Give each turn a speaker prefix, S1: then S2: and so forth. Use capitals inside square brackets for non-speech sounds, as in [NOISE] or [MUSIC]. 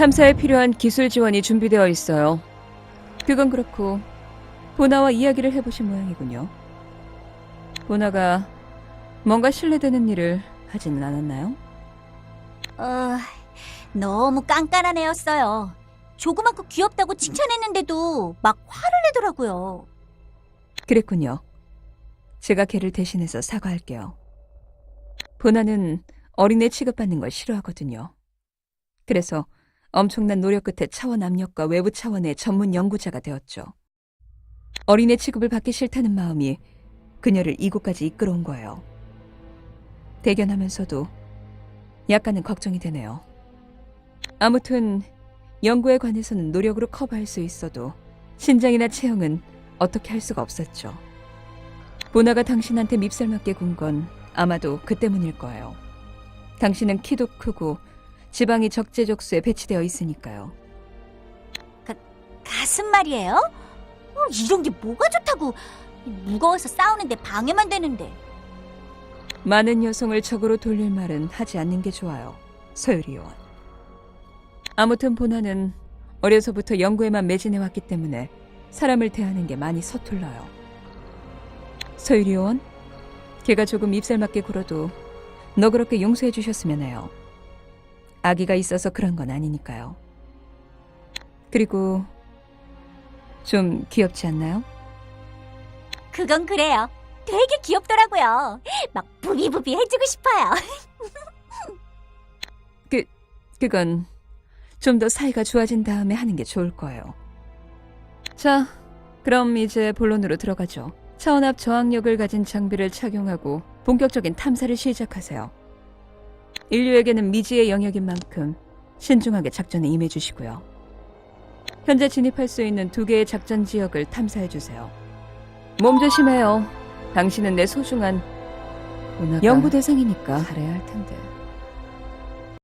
S1: 탐사에 필요한 기술 지원이 준비되어 있어요. 그건 그렇고 보나와 이야기를 해보신 모양이군요. 보나가 뭔가 신뢰되는 일을 하지는 않았나요?
S2: 어, 너무 깐깐한 애였어요. 조그맣고 귀엽다고 칭찬했는데도 막 화를 내더라고요.
S1: 그랬군요. 제가 걔를 대신해서 사과할게요. 보나는 어린애 취급받는 걸 싫어하거든요. 그래서 엄청난 노력 끝에 차원 압력과 외부 차원의 전문 연구자가 되었죠. 어린애 취급을 받기 싫다는 마음이 그녀를 이곳까지 이끌어온 거예요. 대견하면서도 약간은 걱정이 되네요. 아무튼 연구에 관해서는 노력으로 커버할 수 있어도 신장이나 체형은 어떻게 할 수가 없었죠. 보나가 당신한테 밉살맞게 군 건 아마도 그 때문일 거예요. 당신은 키도 크고 지방이 적재적소에 배치되어 있으니까요.
S2: 가슴 말이에요? 어, 이런 게 뭐가 좋다고. 무거워서 싸우는데 방해만 되는데.
S1: 많은 여성을 적으로 돌릴 말은 하지 않는 게 좋아요. 서유리 요원. 아무튼 보나는 어려서부터 연구에만 매진해왔기 때문에 사람을 대하는 게 많이 서툴러요. 서유리 요원, 걔가 조금 입살 맞게 굴어도 너 그렇게 용서해 주셨으면 해요. 아기가 있어서 그런 건 아니니까요. 그리고 좀 귀엽지 않나요?
S2: 그건 그래요. 되게 귀엽더라고요. 막 부비부비 해주고 싶어요. [LAUGHS]
S1: 그건 좀 더 사이가 좋아진 다음에 하는 게 좋을 거예요. 자, 그럼 이제 본론으로 들어가죠. 차원압 저항력을 가진 장비를 착용하고 본격적인 탐사를 시작하세요. 인류에게는 미지의 영역인 만큼 신중하게 작전에 임해 주시고요. 현재 진입할 수 있는 두 개의 작전 지역을 탐사해 주세요. 몸 조심해요. 당신은 내 소중한 연구 대상이니까 잘해야 할 텐데.